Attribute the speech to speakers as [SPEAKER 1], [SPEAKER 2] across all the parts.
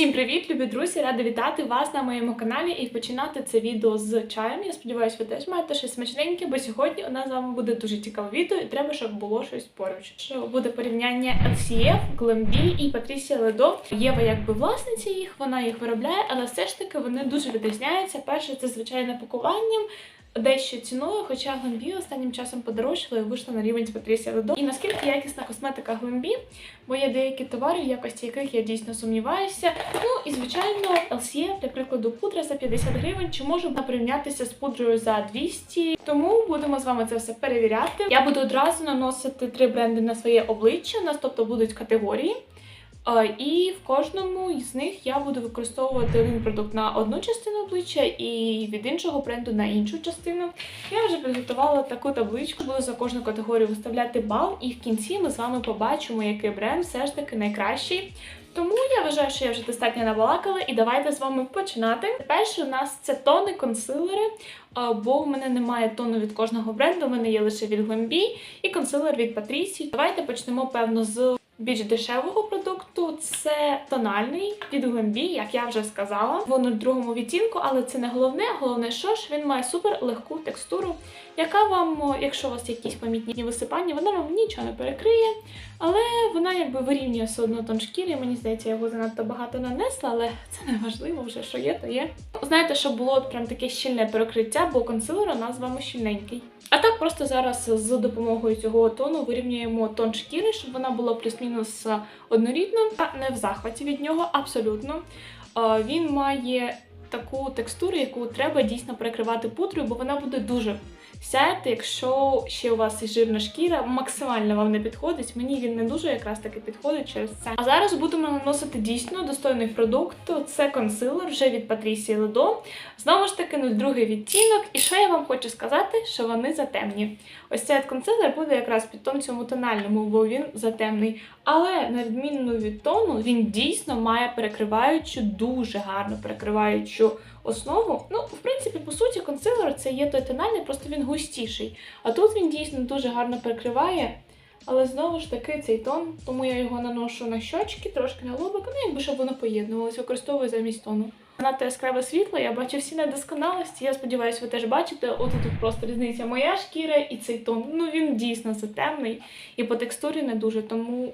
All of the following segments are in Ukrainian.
[SPEAKER 1] Всім привіт, любі друзі! Рада вітати вас на моєму каналі і починати це відео з чаєм. Я сподіваюся, ви теж маєте щось смачненьке, бо сьогодні у нас з вами буде дуже цікаве відео, і треба, щоб було щось поруч. Що буде порівняння LCF, Glambi і Patricia Ledo. Єва якби власниця їх, вона їх виробляє, але все ж таки вони дуже відрізняються. Перше, це звичайно пакуванням. Дещо ціною, хоча Glambi останнім часом подорожчала і вийшла на рівень з Patricia Ledo. І наскільки якісна косметика Glambi, бо є деякі товари, в якості яких я дійсно сумніваюся. Ну і звичайно, LCF, для прикладу, пудра за 50 гривень, чи може вона порівнятися з пудрою за 200. Тому будемо з вами це все перевіряти. Я буду одразу наносити три бренди на своє обличчя. У нас тобто будуть категорії. І в кожному з них я буду використовувати один продукт на одну частину обличчя і від іншого бренду на іншу частину. Я вже підготувала таку табличку, буду за кожну категорію виставляти бал, і в кінці ми з вами побачимо, який бренд все ж таки найкращий. Тому я вважаю, що я вже достатньо набалакала, і давайте з вами починати. Перше у нас це тони консилери, бо в мене немає тону від кожного бренду, в мене є лише від Glambi і консилер від Patricia. Давайте почнемо, певно, з більш дешевого продукту. Це тональний від Glambi, як я вже сказала. Воно В 02 відтінку, але це не головне. Головне, що ж він має супер легку текстуру, яка вам, якщо у вас якісь помітні висипання, вона вам нічого не перекриє. Але вона якби вирівнює все одно тон шкіри. Мені здається, я його занадто багато нанесла, але це не важливо вже, що є, то є. Знаєте, що було прям таке щільне перекриття, бо консилер у нас з вами щільненький. А так просто зараз з допомогою цього тону вирівнюємо тон шкіри, щоб вона була плюс-мінус однорідна. Та не в захваті від нього, абсолютно. Е, Він має таку текстуру, яку треба дійсно перекривати пудрою, бо вона буде дуже сяяти, якщо ще у вас жирна шкіра, максимально вам не підходить. Мені він не дуже якраз таки підходить через це. А зараз будемо наносити дійсно достойний продукт. Це консилер вже від Patricia Ledo. Знову ж таки, другий відтінок. І що я вам хочу сказати, що вони затемні. Ось цей консилер буде якраз під тон цьому тональному, бо він затемний. Але на відміну від тону, він дійсно має перекриваючу, дуже гарно перекриваючу основу. Ну, в принципі, по суті, консилер це є той тональний, просто він густіший. А тут він дійсно дуже гарно перекриває. Але знову ж таки цей тон, тому я його наношу на щочки, трошки на лобик, ну якби щоб воно поєднувалось, використовую замість тону. Надто яскраве світло, я бачу всі недосконалості. Я сподіваюся, ви теж бачите. От тут просто різниця моя шкіра і цей тон. Ну він дійсно затемний і по текстурі не дуже. Тому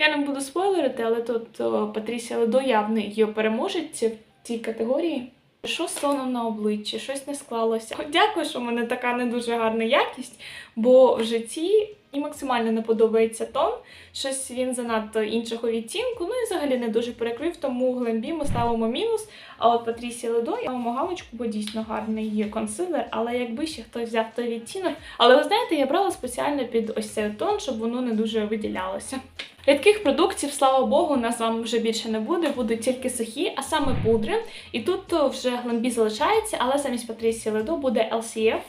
[SPEAKER 1] я не буду спойлерити, але тут Патрісія Ледо явний є переможець в цій категорії. Що з тоном на обличчі, щось не склалося. Дякую, що в мене така не дуже гарна якість, бо в житті і максимально не подобається тон. Щось він занадто іншого відтінку, ну і взагалі не дуже перекрив, тому Glambi ми ставимо мінус. А от Патрісія Ледо я ставимо галочку, бо дійсно гарний є консилер, але якби ще хтось взяв той відтінок. Але ви знаєте, я брала спеціально під ось цей тон, щоб воно не дуже виділялося. Рідких продуктів, слава Богу, у нас з вами вже більше не буде, будуть тільки сухі, а саме пудри. І тут вже Glambi залишається, але замість Patricia Ledo буде LCF.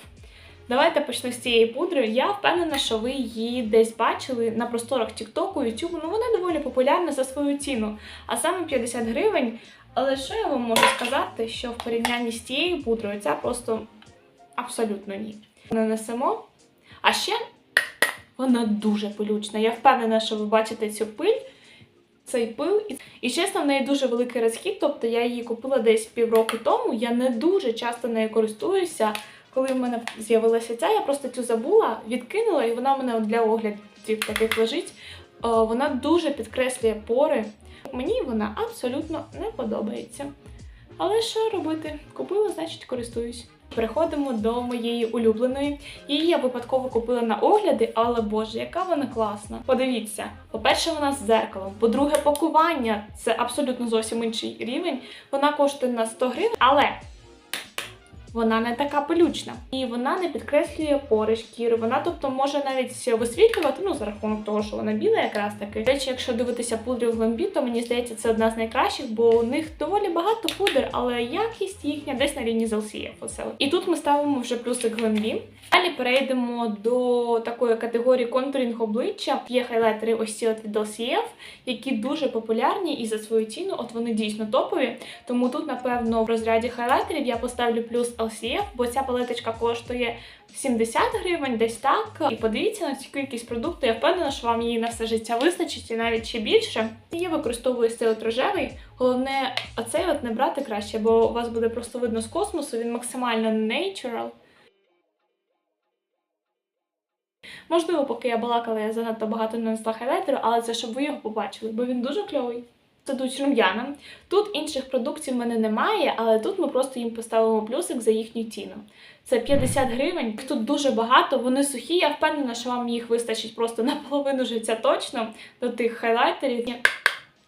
[SPEAKER 1] Давайте почну з цієї пудри. Я впевнена, що ви її десь бачили на просторах TikTok, YouTube. Ну вона доволі популярна за свою ціну, а саме 50 гривень. Але що я вам можу сказати, що в порівнянні з тією пудрою це просто абсолютно ні. Нанесемо. А ще вона дуже пилючна. Я впевнена, що ви бачите цю пиль. Цей пил. І- чесно, в неї дуже великий розхід, тобто я її купила десь півроку тому. Я не дуже часто нею користуюся. Коли в мене з'явилася ця, я просто цю забула, відкинула, і вона в мене для оглядів таких лежить. Вона дуже підкреслює пори. Мені вона абсолютно не подобається. Але що робити? Купила, значить користуюсь. Переходимо до моєї улюбленої. Її я випадково купила на огляди, але боже, яка вона класна. Подивіться, по-перше, вона з зеркалом. По-друге, пакування це абсолютно зовсім інший рівень. Вона коштує на 100 гривень, але вона не така пилючна. І вона не підкреслює пори шкіри. Вона, тобто, може навіть висвітлювати, ну, за рахунок того, що вона біла якраз таки. До речі, якщо дивитися пудрів Glambi, то мені здається, це одна з найкращих, бо у них доволі багато пудр, але якість їхня десь на рівні з LCF. І тут ми ставимо вже плюсик Glambi. Далі перейдемо до такої категорії контурінг обличчя. Є хайлайтери ось ці от від LCF, які дуже популярні і за свою ціну, от вони дійсно топові. Тому тут, напевно, в розряді хайлайтерів я поставлю плюс LCF, бо ця палеточка коштує 70 гривень, десь так. І подивіться на цю кількість продукту. Я впевнена, що вам її на все життя вистачить і навіть ще більше. Я використовую цей рожевий. Головне, оцей от не брати краще, бо у вас буде просто видно з космосу. Він максимально natural. Можливо, поки я балакала, я занадто багато не нанесла хайлайтеру, але це щоб ви його побачили, бо він дуже кльовий. Це дуть рум'яна. Тут інших продуктів в мене немає, але тут ми просто їм поставимо плюсик за їхню ціну. Це 50 гривень. Тут дуже багато, вони сухі. Я впевнена, що вам їх вистачить просто на половину життя точно до тих хайлайтерів.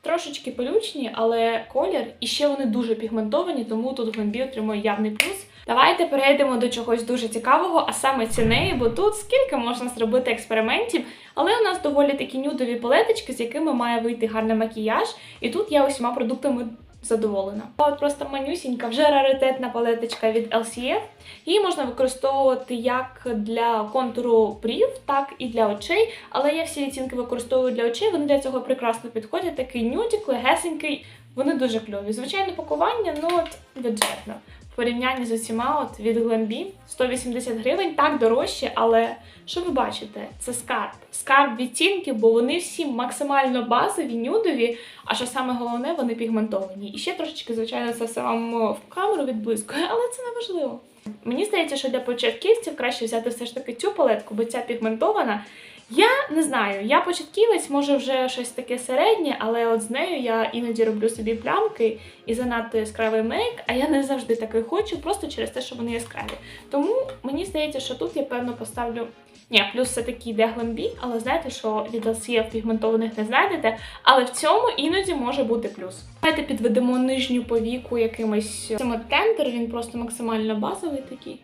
[SPEAKER 1] Трошечки пилючні, але колір, і ще вони дуже пігментовані, тому тут Glambi отримує явний плюс. Давайте перейдемо до чогось дуже цікавого, а саме цінеї, бо тут скільки можна зробити експериментів, але у нас доволі такі нюдові палеточки, з якими має вийти гарний макіяж, і тут я усіма продуктами задоволена. От просто манюсінька, вже раритетна палеточка від LCF. Її можна використовувати як для контуру брів, так і для очей. Але я всі відтінки використовую для очей. Вони для цього прекрасно підходять. Такий нюдік, легесенький. Вони дуже кльові. Звичайне пакування, ну от бюджетно. В порівнянні з усіма от від Glambi 180 гривень, так дорожче, але що ви бачите? Це скарб. Скарб відтінки, бо вони всі максимально базові, нюдові, а що саме головне, вони пігментовані. І ще трошечки, звичайно, це все вам в камеру відблискує, але це не важливо. Мені здається, що для початківців краще взяти все ж таки цю палетку, бо ця пігментована. Я не знаю, я початківець, може вже щось таке середнє, але от з нею я іноді роблю собі плямки і занадто яскравий мейк, а я не завжди такий хочу, просто через те, що вони яскраві. Тому мені здається, що тут я певно поставлю. Ні, плюс все таки йде глембі, але знаєте, що від LCF пігментованих не знайдете, але в цьому іноді може бути плюс. Давайте підведемо нижню повіку якимось цим тендер, він просто максимально базовий такий.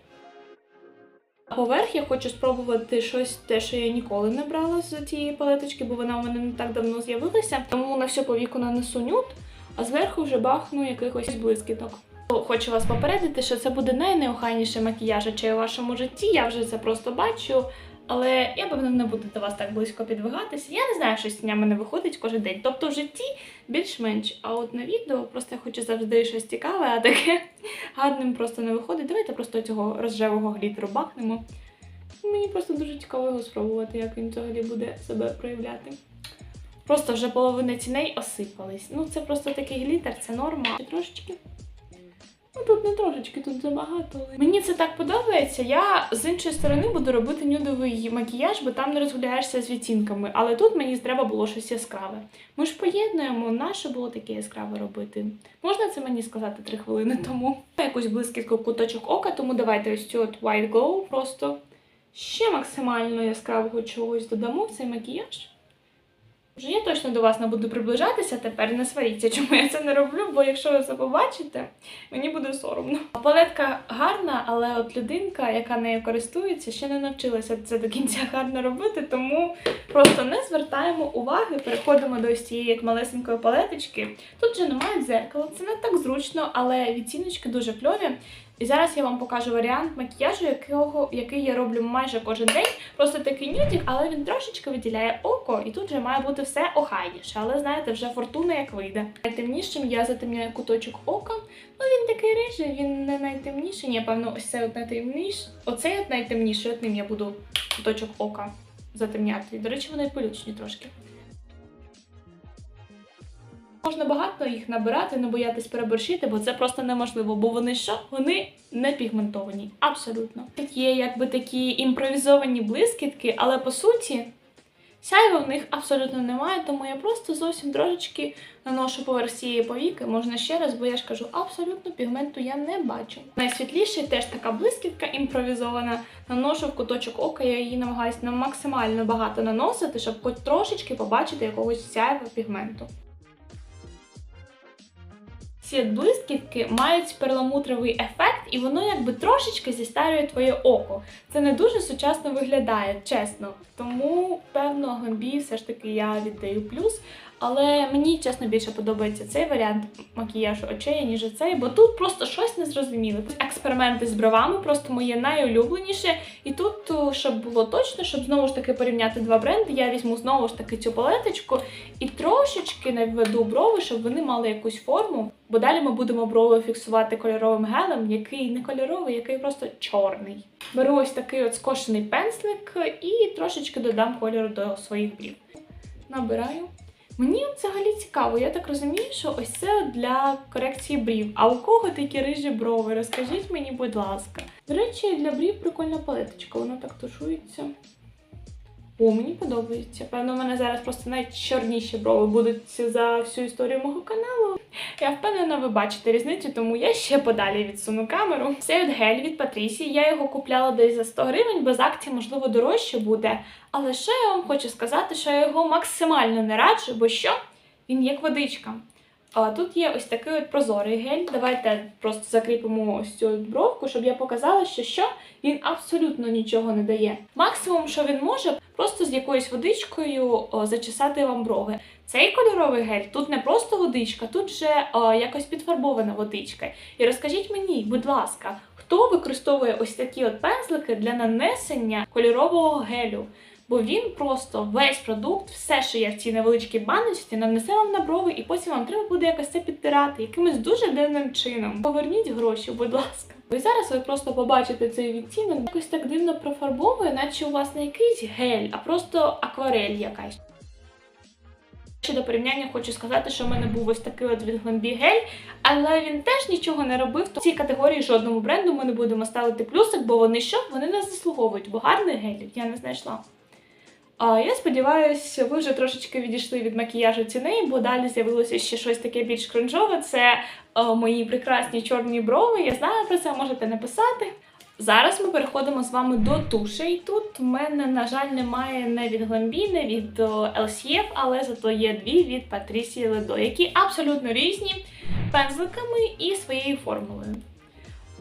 [SPEAKER 1] Поверх я хочу спробувати щось те, що я ніколи не брала з цієї палеточки, бо вона у мене не так давно з'явилася. Тому на всю повіку нанесу нюд, а зверху вже бахну якихось блискіток. Хочу вас попередити, що це буде найнеохайніший макіяж у вашому житті. Я вже це просто бачу. Але я певно не буду до вас так близько підвигатися. Я не знаю, що з днями не виходить кожен день. Тобто в житті більш-менш. А от на відео просто я хочу завжди щось цікаве, а таке гарним просто не виходить. Давайте просто цього розжевого глітеру бахнемо. Мені просто дуже цікаво його спробувати, як він взагалі буде себе проявляти. Просто вже половина ціней осипались. Ну, це просто такий глітер, це норма. Трошечки. Ну тут не трошечки, тут забагато. Мені це так подобається. Я з іншої сторони буду робити нюдовий макіяж, бо там не розгуляєшся з відтінками. Але тут мені треба було щось яскраве. Ми ж поєднуємо, наше було таке яскраве робити. Можна це мені сказати три хвилини тому? Якусь блискітку куточок ока, тому давайте ось цю от White Glow просто ще максимально яскравого чогось додамо в цей макіяж. Вже я точно до вас не буду приближатися тепер, не сваріться, чому я це не роблю, бо якщо ви це побачите, мені буде соромно. Палетка гарна, але от людинка, яка нею користується, ще не навчилася це до кінця гарно робити, тому просто не звертаємо уваги, переходимо до ось цієї як малесенької палеточки. Тут же немає дзеркала, це не так зручно, але відтіночки дуже кльові. І зараз я вам покажу варіант макіяжу, якого, який я роблю майже кожен день. Просто такий нюдік, але він трошечки виділяє око, і тут вже має бути все охайніше. Але знаєте, вже фортуна як вийде. Найтемнішим я затемняю куточок ока. Ну він такий рижий, він не найтемніший. Ні, певно, ось цей от найтемніший. Оцей от найтемніший, от ним я буду куточок ока затемняти. До речі, вони пилючні трошки. Можна багато їх набирати, не боятись переборщити, бо це просто неможливо. Бо вони що? Вони не пігментовані. Абсолютно. Тут є якби такі імпровізовані блискітки, але по суті сяйва в них абсолютно немає, тому я просто зовсім трошечки наношу поверх цієї повіки. Можна ще раз, бо я ж кажу, абсолютно пігменту я не бачу. Найсвітліший теж така блискітка імпровізована. Наношу в куточок ока, я її намагаюся максимально багато наносити, щоб хоч трошечки побачити якогось сяйва пігменту. Ці блискітки мають перламутровий ефект, і воно якби трошечки зістарює твоє око. Це не дуже сучасно виглядає, чесно. Тому, певно, гамбі все ж таки я віддаю плюс. Але мені чесно більше подобається цей варіант макіяжу очей, ніж цей, бо тут просто щось незрозуміле. Експерименти з бровами просто моє найулюбленіше. І тут, щоб було точно, щоб знову ж таки порівняти два бренди, я візьму знову ж таки цю палеточку і трошечки наведу брови, щоб вони мали якусь форму. Бо далі ми будемо брови фіксувати кольоровим гелем, який не кольоровий, який просто чорний. Беру ось такий от скошений пензлик і трошечки додам кольору до своїх брів. Набираю. Мені взагалі цікаво, я так розумію, що ось це для корекції брів. А у кого такі рижі брови? Розкажіть мені, будь ласка. До речі, для брів прикольна палеточка, вона так тушується. О, мені подобається. Певно, у мене зараз просто найчорніші брови будуть за всю історію мого каналу. Я впевнена, ви бачите різницю, тому я ще подалі відсуну камеру. Цей от гель від Патрісі. Я його купляла десь за 100 гривень, без акції, можливо, дорожче буде. Але що я вам хочу сказати, що я його максимально не раджу, бо що? Він як водичка. А тут є ось такий от прозорий гель. Давайте просто закріпимо ось цю бровку, щоб я показала, що що він абсолютно нічого не дає. Максимум, що він може, просто з якоюсь водичкою зачесати вам брови. Цей кольоровий гель тут не просто водичка, тут вже о, якось підфарбована водичка. І розкажіть мені, будь ласка, хто використовує ось такі от пензлики для нанесення кольорового гелю? Бо він просто весь продукт, все, що є в цій невеличкій баночці, нанесе вам на брови, і потім вам треба буде якось це підтирати якимось дуже дивним чином. Поверніть гроші, будь ласка. І зараз ви просто побачите цей відтінок, якось так дивно профарбовує, наче у вас не якийсь гель, а просто акварель якась. Ще до порівняння хочу сказати, що в мене був ось такий от від Glambi гель, але він теж нічого не робив. В цій категорії жодному бренду ми не будемо ставити плюсик, бо вони що? Вони не заслуговують, бо гарних гелів я не знайшла. Я сподіваюся, ви вже трошечки відійшли від макіяжу ціни, бо далі з'явилося ще щось таке більш кринжове. Це е, мої прекрасні чорні брови. Я знаю про це, можете написати. Зараз ми переходимо з вами до тушей. Тут в мене, на жаль, немає не від Glambi, не від о, LCF, але зато є дві від Patricia Ledo, які абсолютно різні пензликами і своєю формулою.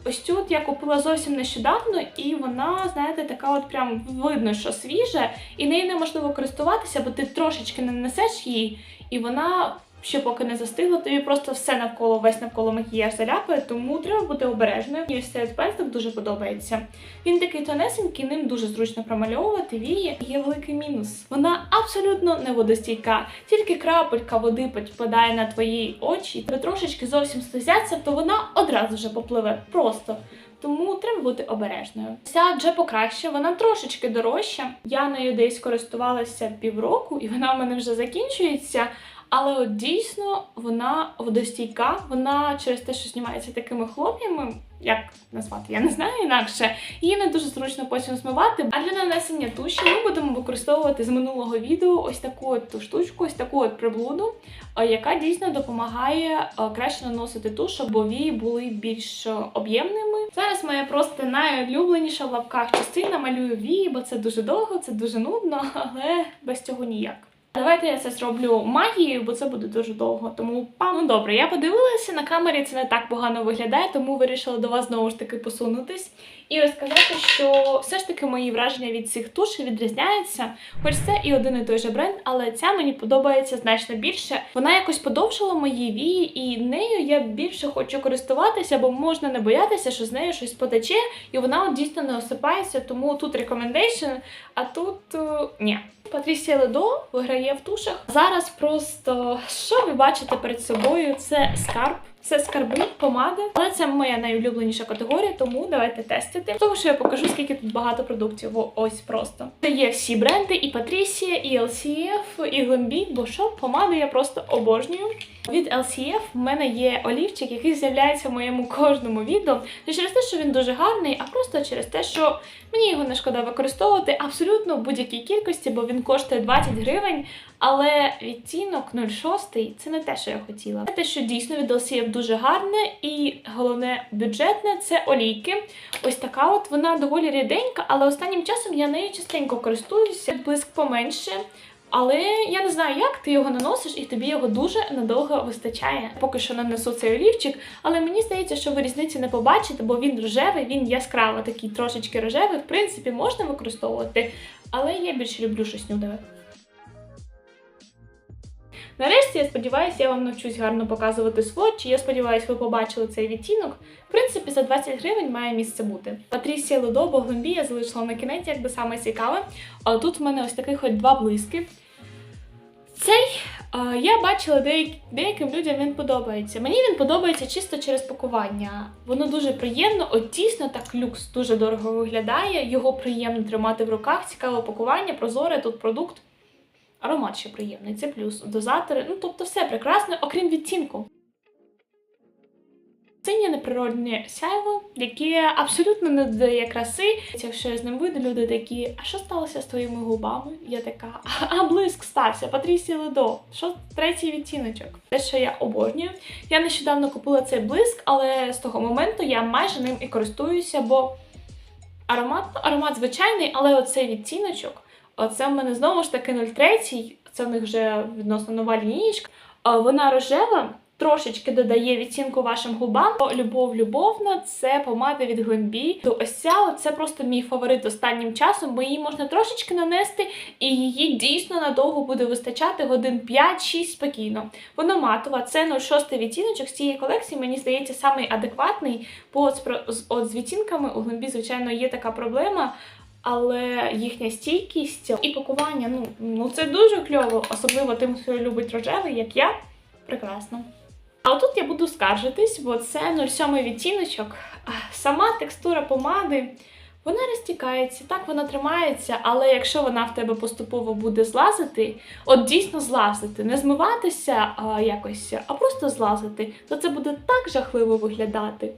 [SPEAKER 1] Ось цю я купила зовсім нещодавно, і вона, знаєте, така от прям видно, що свіжа, і нею неможливо користуватися, бо ти трошечки не несеш її, і вона ще поки не застигла, тобі просто все навколо, весь навколо макіяж заляпає, тому треба бути обережною. І ось цей пензлик дуже подобається. Він такий тонесенький, ним дуже зручно промальовувати вії. Є великий мінус. Вона абсолютно не водостійка, тільки крапелька води попадає на твої очі, тебе трошечки зовсім слизяться, то вона одразу вже попливе. Просто. Тому треба бути обережною. Ця вже покраще, вона трошечки дорожча. Я нею десь користувалася півроку, і вона в мене вже закінчується. Але от дійсно вона водостійка, вона через те, що знімається такими хлоп'ями, як назвати, я не знаю інакше, її не дуже зручно потім змивати. А для нанесення туші ми будемо використовувати з минулого відео ось таку от штучку, ось таку от приблуду, е, яка дійсно допомагає е, краще наносити туш, щоб вії були більш об'ємними. Зараз моя просто найулюбленіша в лапках частина малюю вії, бо це дуже довго, це дуже нудно, але без цього ніяк. Давайте я це зроблю магією, бо це буде дуже довго. Тому пам. Ну добре, я подивилася на камері, це не так погано виглядає, тому вирішила до вас знову ж таки посунутись і розказати, що все ж таки мої враження від цих тушей відрізняються. Хоч це і один і той же бренд, але ця мені подобається значно більше. Вона якось подовжила мої вії, і нею я більше хочу користуватися, бо можна не боятися, що з нею щось потече, і вона дійсно не осипається. Тому тут рекомендейшн, а тут е, ні. Патрісія Ледо виграє в тушах. Зараз просто що ви бачите перед собою? Це скарб. Це скарби, помади, але це моя найулюбленіша категорія, тому давайте тестити. Того, що я покажу, скільки тут багато продуктів. Ось просто. Це є всі бренди, і Патрісія, і LCF, і Glambi, бо що помади я просто обожнюю. Від LCF в мене є олівчик, який з'являється в моєму кожному відео. Не через те, що він дуже гарний, а просто через те, що мені його не шкода використовувати абсолютно в будь-якій кількості, бо він коштує 20 гривень. Але відтінок 0,6 це не те, що я хотіла. Те, що дійсно від LCF дуже гарне і головне бюджетне це олійки. Ось така от вона доволі ріденька, але останнім часом я нею частенько користуюся, блиск поменше. Але я не знаю, як ти його наносиш, і тобі його дуже надовго вистачає. Поки що нанесу цей олівчик, але мені здається, що ви різниці не побачите, бо він рожевий, він яскраво такий трошечки рожевий. В принципі, можна використовувати, але я більше люблю щось нюдове. Нарешті, я сподіваюся, я вам навчусь гарно показувати сводчі. Я сподіваюся, ви побачили цей відтінок. В принципі, за 20 гривень має місце бути. Патрісія Ледо, бо я залишила на кінець, якби саме цікаве. Але тут в мене ось таких хоч два блиски. Цей а, я бачила деяк- деяким людям він подобається. Мені він подобається чисто через пакування. Воно дуже приємно, от дійсно так люкс дуже дорого виглядає. Його приємно тримати в руках. Цікаве пакування, прозоре, тут продукт. Аромат ще приємний, це плюс. Дозатори, ну тобто все прекрасно, окрім відтінку. Синє неприродне сяйво, яке абсолютно не додає краси. Якщо я з ним вийду, люди такі, а що сталося з твоїми губами? Я така, а блиск стався, Патрісі Ледо. Що третій відтіночок? Те, що я обожнюю. Я нещодавно купила цей блиск, але з того моменту я майже ним і користуюся, бо аромат, ну, аромат звичайний, але оцей відтіночок, оце в мене знову ж таки 03, це в них вже відносно нова лінійка. Вона рожева, трошечки додає відтінку вашим губам. Любов любовна це помада від Глембі. То ось ця це просто мій фаворит останнім часом, бо її можна трошечки нанести, і її дійсно надовго буде вистачати годин 5-6 спокійно. Вона матова, це 06 відтіночок з цієї колекції, мені здається, самий адекватний. Бо от з відтінками у Глембі, звичайно, є така проблема. Але їхня стійкість і пакування, ну, ну це дуже кльово, особливо тим, хто любить рожевий, як я. Прекрасно. А отут я буду скаржитись, бо це 07 відтіночок. Сама текстура помади, вона розтікається, так вона тримається, але якщо вона в тебе поступово буде злазити, от дійсно злазити, не змиватися а, якось, а просто злазити, то це буде так жахливо виглядати.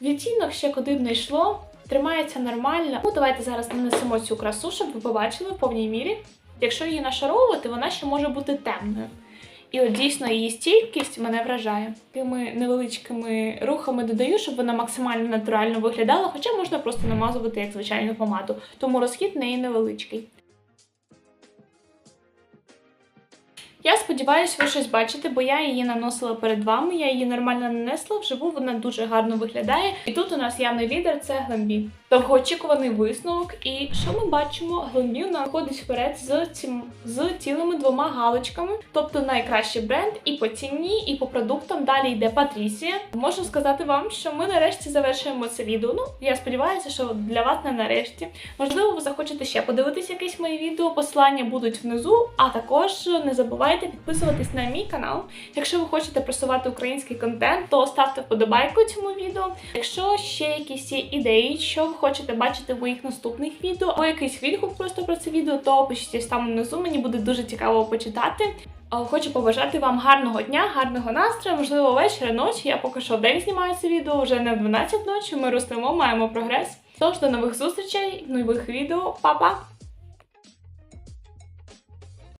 [SPEAKER 1] Відтінок ще куди б не йшло, тримається нормально. Ну, давайте зараз нанесемо цю красу, щоб ви побачили в повній мірі. Якщо її нашаровувати, вона ще може бути темною. І от дійсно її стійкість мене вражає. Тими невеличкими рухами додаю, щоб вона максимально натурально виглядала, хоча можна просто намазувати як звичайну помаду. Тому розхід неї невеличкий. Я сподіваюся, ви щось бачите, бо я її наносила перед вами, я її нормально нанесла, вживу вона дуже гарно виглядає. І тут у нас явний лідер це Глембі. Довгоочікуваний висновок. І що ми бачимо? Глембі виходить вперед з цим з цілими двома галочками, тобто найкращий бренд і по ціні, і по продуктам. Далі йде Патрісія. Можу сказати вам, що ми нарешті завершуємо це відео. Ну я сподіваюся, що для вас не нарешті. Можливо, ви захочете ще подивитися якесь моє відео. Посилання будуть внизу. А також не забувайте підписуватись на мій канал. Якщо ви хочете просувати український контент, то ставте вподобайку цьому відео. Якщо ще якісь є ідеї, що ви хочете бачити в моїх наступних відео, або якийсь відгук просто про це відео, то пишіть там внизу. Мені буде дуже цікаво почитати. Хочу побажати вам гарного дня, гарного настрою, можливо, вечора, ночі. Я поки що в день знімаю це відео, вже не в 12 ночі. Ми ростемо, маємо прогрес. Тож до нових зустрічей, нових відео. Па-па!